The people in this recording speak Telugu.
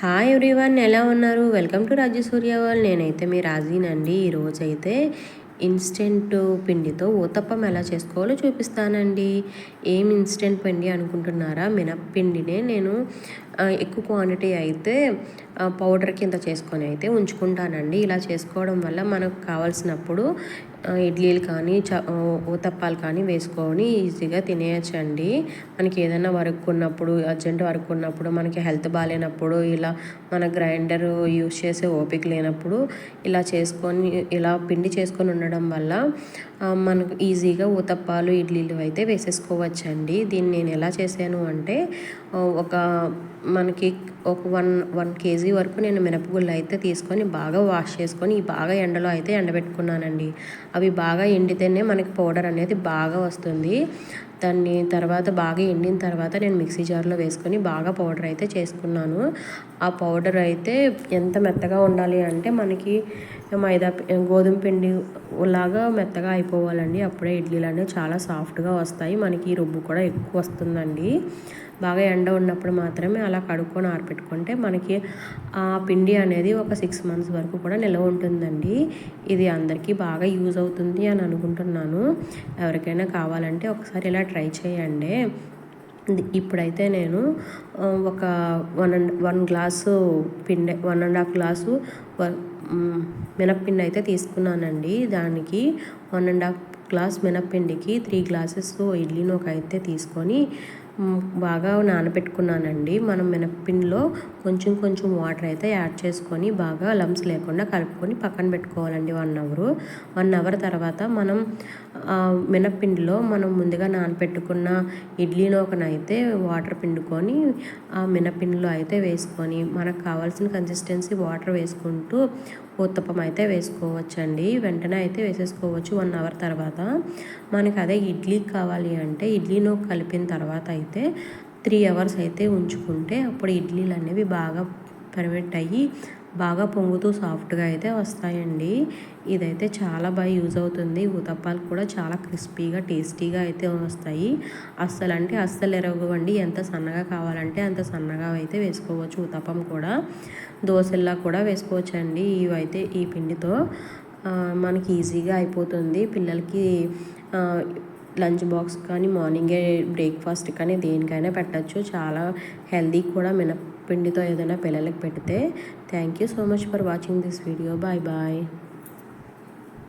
హాయ్ ఎవ్రీవన్ ఎలా ఉన్నారు? వెల్కమ్ టు రాజ్య సూర్య వాళ్ళు నేనైతే మీ రాజీనండి. ఈరోజైతే ఇన్స్టెంట్ పిండితో ఊతప్పం ఎలా చేసుకోవాలో చూపిస్తానండి. ఏం ఇన్స్టెంట్ పిండి అనుకుంటున్నారా? మినప్పిండినే నేను ఎక్కువ క్వాంటిటీ అయితే పౌడర్ కింద చేసుకొని అయితే ఉంచుకుంటానండి. ఇలా చేసుకోవడం వల్ల మనకు కావాల్సినప్పుడు ఇడ్లీలు కానీ చ ఊతప్పాలు కానీ వేసుకొని ఈజీగా తినేయచ్చండి. మనకి ఏదైనా వర్క్ ఉన్నప్పుడు అర్జెంట్ వర్క్ ఉన్నప్పుడు మనకి హెల్త్ బాగాలేనప్పుడు ఇలా మన గ్రైండర్ యూస్ చేసే ఓపిక లేనప్పుడు ఇలా చేసుకొని ఇలా పిండి చేసుకొని ఉండడం ఉండడం వల్ల మనకు ఈజీగా ఊతప్పాలు ఇడ్లీలు అయితే వేసేసుకోవచ్చండి. దీన్ని నేను ఎలా చేశాను అంటే ఒక మనకి ఒక వన్ వన్ కేజీ వరకు నేను మినపగుళ్ళు అయితే తీసుకొని బాగా వాష్ చేసుకొని బాగా ఎండలో అయితే ఎండబెట్టుకున్నానండి. అవి బాగా ఎండితేనే మనకి పౌడర్ అనేది బాగా వస్తుంది. దాన్ని తర్వాత బాగా ఎండిన తర్వాత నేను మిక్సీ జార్లో వేసుకొని బాగా పౌడర్ అయితే చేసుకున్నాను. ఆ పౌడర్ అయితే ఎంత మెత్తగా ఉండాలి అంటే మనకి మైదా గోధుమ పిండి లాగా మెత్తగా అయిపోవాలండి. అప్పుడే ఇడ్లీలు అనేవి చాలా సాఫ్ట్గా వస్తాయి. మనకి రుబ్బు కూడా ఎక్కువ వస్తుందండి. బాగా ఎండ ఉన్నప్పుడు మాత్రమే అలా కడుక్కొని ఆరపెట్టుకుంటే మనకి ఆ పిండి అనేది ఒక సిక్స్ మంత్స్ వరకు కూడా నిల్వ ఉంటుందండి. ఇది అందరికీ బాగా యూజ్ అవుతుంది అని అనుకుంటున్నాను. ఎవరికైనా కావాలంటే ఒకసారి ఇలా ట్రై చేయండి. ఇప్పుడైతే నేను ఒక వన్ అండ్ వన్ గ్లాసు పిండి వన్ అండ్ హాఫ్ గ్లాసు మినప్పిండి అయితే తీసుకున్నానండి. దానికి వన్ అండ్ హాఫ్ గ్లాస్ మినప్పిండికి త్రీ గ్లాసెస్ ఇడ్లీ నూక అయితే తీసుకొని బాగా నానబెట్టుకున్నానండి. మనం మినప్పిండిలో కొంచెం కొంచెం వాటర్ అయితే యాడ్ చేసుకొని బాగా లమ్స్ లేకుండా కలుపుకొని పక్కన పెట్టుకోవాలండి వన్ అవర్. వన్ అవర్ తర్వాత మనం మినప్పిండిలో మనం ముందుగా నానబెట్టుకున్న ఇడ్లీ నూకనైతే వాటర్ పిండుకొని ఆ మినప్పిండిలో అయితే వేసుకొని మనకు కావాల్సిన కన్సిస్టెన్సీ వాటర్ వేసుకుంటూ ఉత్తపం అయితే వేసుకోవచ్చండి. వెంటనే అయితే వేసేసుకోవచ్చు వన్ అవర్ తర్వాత. మనకి అదే ఇడ్లీ కావాలి అంటే ఇడ్లీను కలిపిన తర్వాత అయితే త్రీ అవర్స్ అయితే ఉంచుకుంటే అప్పుడు ఇడ్లీలు అనేవి బాగా పర్మిట్ అయ్యి బాగా పొంగుతూ సాఫ్ట్గా అయితే వస్తాయండి. ఇదైతే చాలా బాగా యూజ్ అవుతుంది. ఊతప్పాలు కూడా చాలా క్రిస్పీగా టేస్టీగా అయితే వస్తాయి. అస్సలు అంటే అస్సలు ఎరగవండి. ఎంత సన్నగా కావాలంటే అంత సన్నగా అయితే వేసుకోవచ్చు ఊతప్పం కూడా. దోశల్లా కూడా వేసుకోవచ్చు అండి ఇవైతే ఈ పిండితో. మనకి ఈజీగా అయిపోతుంది. పిల్లలకి లంచ్ బాక్స్ కానీ మార్నింగే బ్రేక్ఫాస్ట్ కానీ దేనికైనా పెట్టచ్చు. చాలా హెల్దీ కూడా మినప్పిండితో ఏదైనా పిల్లలకి పెడితే. Thank you so much for watching this video. Bye bye.